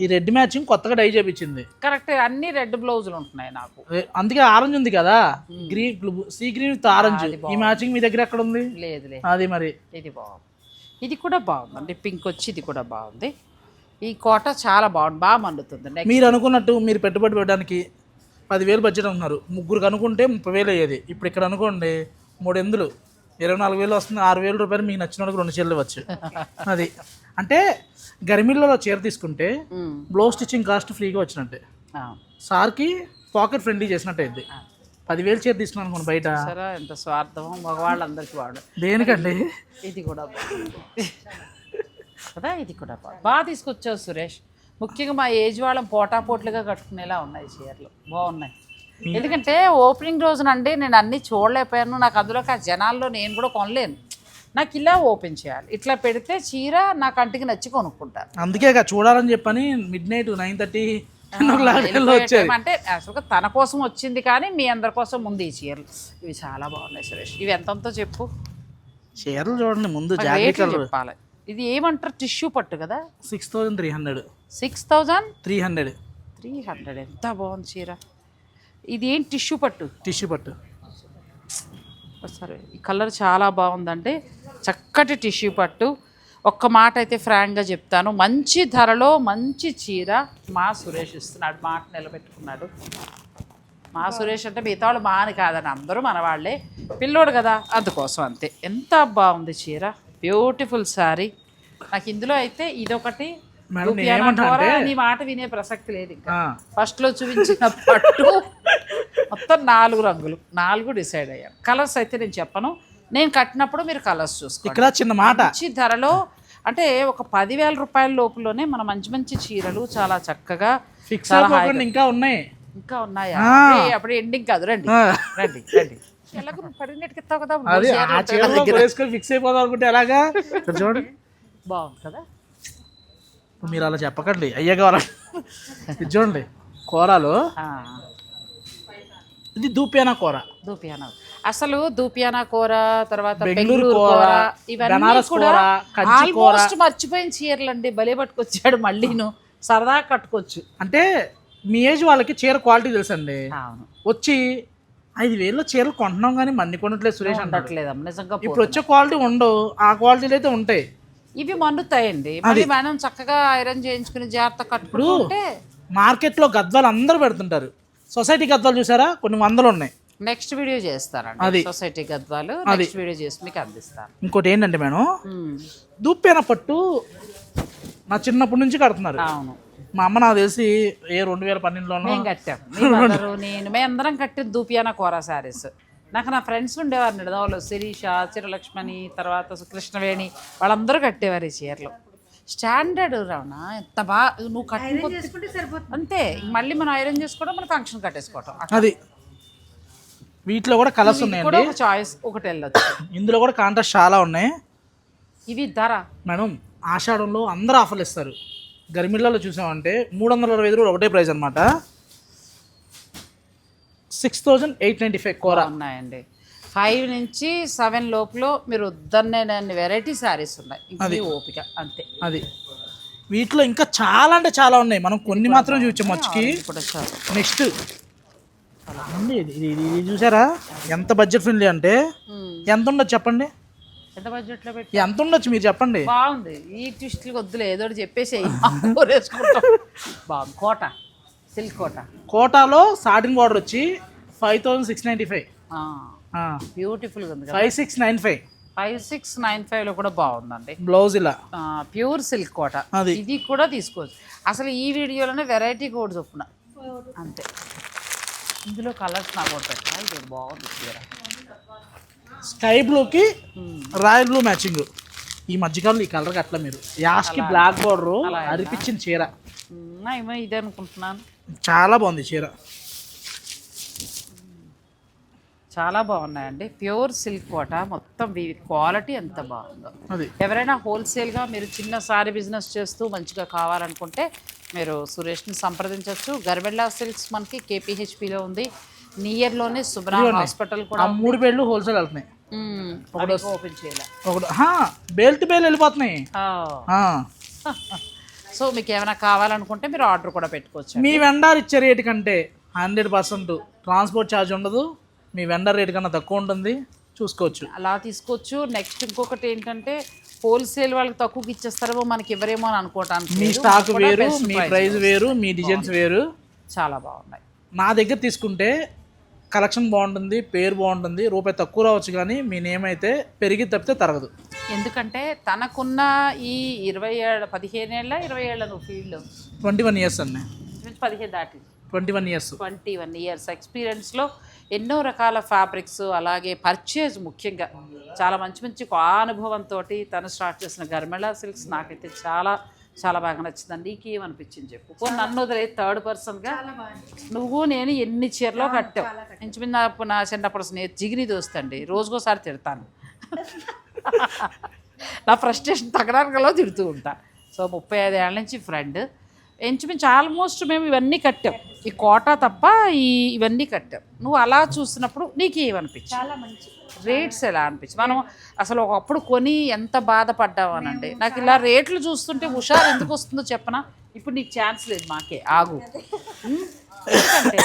ఈ రెడ్ మ్యాచింగ్ కొత్తగా డై చేపించింది. కరెక్ట్ అన్ని రెడ్ బ్లౌజులు ఉంటున్నాయి నాకు. ఏ, అందుకే ఆరెంజ్ ఉంది కదా? Green sea green with orange ఈ మ్యాచింగ్ మీ దగ్గర ఎక్కడ ఉంది? లేదులే అది మరి. ఇది బాగుంది. ఇది కూడా బాగుందండి. పింక్ వచ్చి ఇది కూడా బాగుంది. ఈ కోట చాలా బాగుంది బాగా మండుతుంది. మీరు అనుకున్నట్టు మీరు పెట్టుబడి పెట్టడానికి పదివేలు బడ్జెట్ అంటున్నారు. ముగ్గురికి అనుకుంటే ముప్పై వేలు అయ్యేది. ఇప్పుడు ఇక్కడ అనుకోండి మూడు ఎందులు? ఇరవై నాలుగు వేలు వస్తుంది ఆరు వేల రూపాయలు మీకు నచ్చిన వాళ్ళకి రెండు చీరలు ఇవ్వచ్చు. అది. అంటే గర్మిళ్ళలో చీర తీసుకుంటే బ్లౌజ్ స్టిచ్చింగ్ కాస్ట్ ఫ్రీగా వచ్చినట్టే. సార్కి పాకెట్ ఫ్రెండ్లీ చేసినట్టు అయింది పదివేలు చీర తీసుకున్నాను అనుకోండి బయట. ఎంత స్వార్థం మగవాళ్ళందరికీ వాడు. దేనికండి? ఇది కూడా కదా ఇది కూడా బాగా తీసుకొచ్చావు సురేష్. ముఖ్యంగా మా ఏజ్ వాళ్ళం పోటాపోట్లుగా కట్టుకునేలా ఉన్నాయి చీరలు. బాగున్నాయి. ఎందుకంటే ఓపెనింగ్ రోజునండి నేను అన్నీ చూడలేకపోయాను. నాకు అందులోకి ఆ జనాల్లో నేను కూడా కొనలేను. నాకు ఇలా ఓపెన్ చేయాలి. ఇట్లా పెడితే చీర నా కంటికి నచ్చి కొనుక్కుంటాను. అందుకే చూడాలని చెప్పని మిడ్ నైట్ నైన్ థర్టీ అంటే అసలు తన కోసం వచ్చింది కానీ మీ అందరి కోసం ఉంది ఈ చీరలు. ఇవి చాలా బాగున్నాయి సురేష్. ఇవి ఎంతంతో చెప్పు? చీరలు చూడండి ముందు కలర్ చెప్పాలి. ఇది ఏమంటారు? టిష్యూ పట్టు కదా? Six thousand three hundred. Six thousand? Three hundred. Three hundred. ఎంత బాగుంది చీర. ఇది ఏం టిష్యూ పట్టు? టిష్యూ పట్టు. సరే. ఈ కలర్ చాలా బాగుందండి చక్కటి టిష్యూ పట్టు. ఒక్క మాట అయితే ఫ్రాంక్గా చెప్తాను. మంచి ధరలో మంచి చీర మా సురేష్ ఇస్తున్నాడు. మాట నిలబెట్టుకున్నాడు. మా సురేష్ అంటే మిగతా వాళ్ళు మా అని కాదని అందరూ మన వాళ్ళే పిల్లోడు కదా. అందుకోసం అంతే. ఎంత బాగుంది చీర. బ్యూటిఫుల్ శారీ నాకు ఇందులో అయితే ఇదొకటి నీ మాట వినే ప్రసక్తి లేదు ఇంకా. ఫస్ట్లో చూపించిన పట్టు మొత్తం నాలుగు రంగులు నాలుగు డిసైడ్ అయ్యాను కలర్స్ అయితే నేను చెప్పను. నేను కట్టినప్పుడు మీరు కలర్స్ చూసుకోండి. ఇక్కడ చిన్న మాట. మంచి ధరలో అంటే ఒక పదివేల రూపాయల లోపులోనే మన మంచి మంచి చీరలు చాలా చక్కగా ఫిక్స్ ఇంకా ఉన్నాయి. ఇంకా ఉన్నాయా. అప్పుడే- ఎండింగ్ కాదు. రండి రండి రండి. అది ఆ చీరలో. వేసుకొని ఫిక్స్ అయిపోదాం అనుకుంటే ఎలాగా? ఇక్కడ చూడండి. బాగుంది కదా. మీరు అలా చెప్పకండి. అయ్యే కావాలి? ఇది చూడండి. కూరలు. ఆ. ఇది దూపేనా కూర? దూపియానా. అసలు దూపియానా కూర తర్వాత బెంగళూరు కూర, ఇవన్నీ కూడా. ఆల్మోస్ట్ మర్చిపోయిన చీరలు అండి. భలే పట్టుకొచ్చాడు మళ్ళీను సరదా కట్టుకోవచ్చు. అంటే మీ ఏజ్ వాళ్ళకి చీర క్వాలిటీ తెలుసండి. అవును. వచ్చి ఐదు వేల్లో చీరలు కొంటున్నాం కానీ మన్ని కొనట్లేదు సురేష్ అంటాడు. ఉండట్లేదమ్మ నిజంగా ఇప్పుడు వచ్చే క్వాలిటీ ఉండవు ఆ క్వాలిటీలు అయితే ఉంటాయి. ఇవి మండుతాయండి. మరి మనం చక్కగా ఐరన్ చేయించుకుని జాగ్రత్త కట్టుకుంటే మార్కెట్లో గద్వాలు అందరూ పెడుతుంటారు. సొసైటీ గద్వాలు చూసారా? కొన్ని వందలు ఉన్నాయి. నెక్స్ట్ వీడియో చేస్తారండి. అది. సొసైటీ గద్వాలు. నెక్స్ట్ వీడియో చేసి మీకు అందిస్తాను. ఇంకోటి ఏంటంటే మేడం ఉమ్, దుప్పేన పట్టు నా చిన్నప్పటి నుంచి కడుతున్నారు. అవును. మా అమ్మ నాకు తెలిసి ఏ రెండు వేల పన్నెండులోనో మేము కట్టాం. మీ మదరు నేను మేము అందరం కట్టిన దూపియాన కూర శారీస్. నాకు నా ఫ్రెండ్స్ ఉండేవారు నిడదవలో. శిరీష చిరలక్ష్మణి తర్వాత కృష్ణవేణి వాళ్ళందరూ కట్టేవారు ఈ చీరలు. స్టాండర్డ్ రావణ ఎంత బాగా నువ్వు కట్టుకో చేసుకుంటే సరిపోతుంది. అంతే. మళ్ళీ మనం ఐరన్ చేసుకోవడం మన ఫంక్షన్ కట్టేసుకోవటం. అది. వీటిలో కూడా కలర్స్ కూడా ఒక చాయిస్ ఒకటి వెళ్ళొచ్చు. ఇందులో కూడా కాంట్రాస్ట్ చాలా ఉన్నాయి. ఇవి ధర. మేడం ఆషాఢంలో అందరూ ఆఫర్లు ఇస్తారు. గర్మిళ్ళలో చూసామంటే మూడు వందల అరవై ఐదు రూపాయలు ఒకటే ప్రైస్ అనమాట six thousand eight ninety five కూర. ఉన్నాయండి ఫైవ్ నుంచి సెవెన్ లోపులో మీరు వద్దన్న వెరైటీ శారీస్ ఉన్నాయి. ఇది ఓపిక అంతే. అది. వీటిలో ఇంకా చాలా అంటే చాలా ఉన్నాయి. మనం కొన్ని మాత్రం చూసాం మచ్చుకి వచ్చారు నెక్స్ట్. ఇది ఇది చూసారా? ఎంత బడ్జెట్ ఫ్రెండ్లీ అంటే ఎంత ఉండొచ్చు చెప్పండి? ఎంత బడ్జెట్లో పెట్టి ఎంత ఉండొచ్చు మీరు చెప్పండి. బాగుంది. ఈ ట్విస్టులు వద్దులే ఏదో చెప్పేసి బాగుంది. కోట సిల్క్ కోట. కోటాలో సాటిన్ బార్డర్ వచ్చి five thousand six ninety five బ్యూటిఫుల్గా ఉంది five six nine five five six nine ఫైవ్లో కూడా బాగుందండి. బ్లౌజ్ ఇలా. Pure silk Kota. ఇది కూడా తీసుకోవచ్చు. అసలు ఈ వీడియోలోనే వెరైటీ కోడ్ చొప్పున. అంతే. ఇందులో కలర్స్ నాకు ఒకటి పెట్టా ఇది బాగుంది చీర స్కై బ్లూకి Hmm. Royal blue matching. ఈ మధ్యకాలంలో ఈ కలర్ అట్లా మీరు. Yaskhi black border? అరిపించిన చీర. ఏమో ఇదే అనుకుంటున్నాను. చాలా బాగుంది చీర. చాలా బాగున్నాయండి. ప్యూర్ సిల్క్ కోట మొత్తం క్వాలిటీ ఎంత బాగుందో. అది. ఎవరైనా హోల్సేల్గా మీరు చిన్న సారీ బిజినెస్ చేస్తూ మంచిగా కావాలనుకుంటే మీరు సురేష్ని సంప్రదించవచ్చు గర్బెల్లా సిల్క్స్ మనకి కేపీహెచ్పిలో ఉంది. నియర్లోనే సుబ్రా హాస్పిటల్ ఆ కూడా మూడు పేర్లు హోల్సేల్ వెళ్తున్నాయి. అవి ఓపెన్ చేయాలి. ఒకటి బేల్ టు బేల్ వెళ్ళిపోతున్నాయి. సో మీకు ఏమైనా కావాలనుకుంటే మీరు ఆర్డర్ కూడా పెట్టుకోవచ్చు మీ వెండర్ ఇచ్చే రేటు కంటే హండ్రెడ్ పర్సెంట్ ట్రాన్స్పోర్ట్ ఛార్జ్ ఉండదు. మీ వెండర్ రేట్ కన్నా తక్కువ ఉంటుంది. చూసుకోవచ్చు. అలా తీసుకోవచ్చు. నెక్స్ట్ ఇంకొకటి ఏంటంటే హోల్సేల్ వాళ్ళకి తక్కువకి ఇచ్చేస్తారేమో మనకి ఇవ్వరేమో అని అనుకోవటానికి మీ. స్టాక్ వేరు మీ ప్రైస్ వేరు మీ డిజైన్స్ వేరు. చాలా బాగున్నాయి. నా దగ్గర తీసుకుంటే కలెక్షన్ బాగుంటుంది పేరు బాగుంటుంది రూపాయి తక్కువ రావచ్చు కానీ మీ నేమ్ అయితే పెరిగి తప్పితే తరగదు. ఎందుకంటే తనకున్న ఈ ఇరవై ఏళ్ళ పదిహేను ఏళ్ళ ఇరవై ఏళ్ళ నువ్వు ఫీల్డ్ ట్వంటీ వన్ ఇయర్స్ అండి పదిహేను దాటి twenty one years twenty one years ఎక్స్పీరియన్స్లో ఎన్నో రకాల ఫ్యాబ్రిక్స్ అలాగే పర్చేజ్ ముఖ్యంగా. చాలా మంచి మంచి అనుభవంతో తను స్టార్ట్ చేసిన గర్మెళా సిల్క్స్ నాకైతే చాలా చాలా బాగా నచ్చిందండి నీకు ఏమనిపించింది చెప్పు? పో నన్ను వదిలే థర్డ్ పర్సన్గా నువ్వు నేను ఎన్ని చీరలో కట్టావు? ఇంచుమించు నా నా చిన్నప్పుడు స్నేహి జిగిరి దోస్తండి. రోజుకోసారి తిడతాను. నా ఫ్రస్ట్రేషన్ తగ్గడానికలో తిడుతూ ఉంటా. సో ముప్పై ఐదు ఏళ్ళ నుంచి ఫ్రెండ్ ఇంచుమించు ఆల్మోస్ట్ మేము ఇవన్నీ కట్టాం. ఈ కోట తప్ప ఈ ఇవన్నీ కట్టాం. నువ్వు అలా చూసినప్పుడు నీకు ఏమనిపించింది? చాలా మంచి. రేట్స్ ఎలా అనిపించింది? మనం అసలు ఒకప్పుడు కొని ఎంత బాధపడ్డామనండి నాకు ఇలా రేట్లు చూస్తుంటే హుషారు ఎందుకు వస్తుందో చెప్పనా? ఇప్పుడు నీకు ఛాన్స్ లేదు మాకే. ఆగు. ఎందుకంటే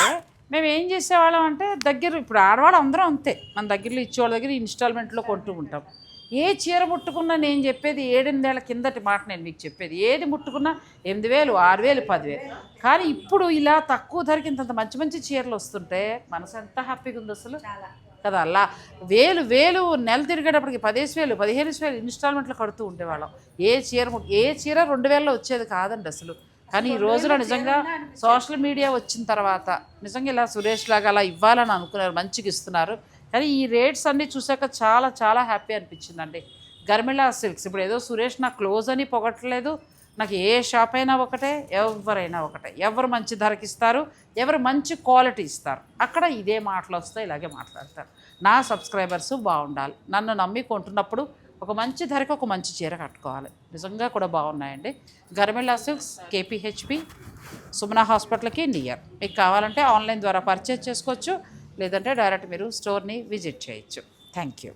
మేము ఏం చేసేవాళ్ళం అంటే దగ్గర ఇప్పుడు ఆడవాళ్ళు అందరం అంతే. మన దగ్గరలో ఇచ్చేవాళ్ళ దగ్గర ఇన్స్టాల్మెంట్లో కొంటూ ఉంటాం. ఏ చీర ముట్టుకున్నా నేను చెప్పేది ఏడెనిమిదేళ్ళ కిందటి మాట నేను మీకు చెప్పేది. ఏది ముట్టుకున్నా ఎనిమిది వేలు ఆరు వేలు పదివేలు. కానీ ఇప్పుడు ఇలా తక్కువ ధరకి ఇంత మంచి మంచి చీరలు వస్తుంటే మనసు ఎంత హ్యాపీగా ఉంది అసలు? కదా అలా వేలు వేలు నెల తిరిగేటప్పటికి పదిహేను వేలు పదిహేను వేలు ఇన్స్టాల్మెంట్లు కడుతూ ఉండేవాళ్ళం. ఏ చీర ఏ చీర రెండు వేలలో వచ్చేది కాదండి అసలు. కానీ ఈ రోజున నిజంగా సోషల్ మీడియా వచ్చిన తర్వాత నిజంగా ఇలా సురేష్ లాగా అలా ఇవ్వాలని అనుకున్నారు మంచిగా ఇస్తున్నారు. కానీ ఈ రేట్స్ అన్నీ చూసాక చాలా చాలా హ్యాపీ అనిపించిందండి. గర్మిళా సిల్క్స్. ఇప్పుడు ఏదో సురేష్ నాకు క్లోజ్ అని పొగట్లేదు నాకు ఏ షాప్ అయినా ఒకటే ఎవరైనా ఒకటే. ఎవరు మంచి ధరకి ఇస్తారు ఎవరు మంచి క్వాలిటీ ఇస్తారు. అక్కడ ఇదే మాటలు వస్తాయి ఇలాగే మాట్లాడతారు. నా సబ్స్క్రైబర్స్ బాగుండాలి. నన్ను నమ్మి కొంటున్నప్పుడు ఒక మంచి ధరకి ఒక మంచి చీర కట్టుకోవాలి. నిజంగా కూడా బాగున్నాయండి. గర్మిళా సిల్క్స్ కేపీహెచ్పి సుమనా హాస్పిటల్కి నియర్. మీకు కావాలంటే ఆన్లైన్ ద్వారా పర్చేజ్ చేసుకోవచ్చు. లేదంటే డైరెక్ట్ మీరు స్టోర్ని విజిట్ చేయొచ్చు. Thank you.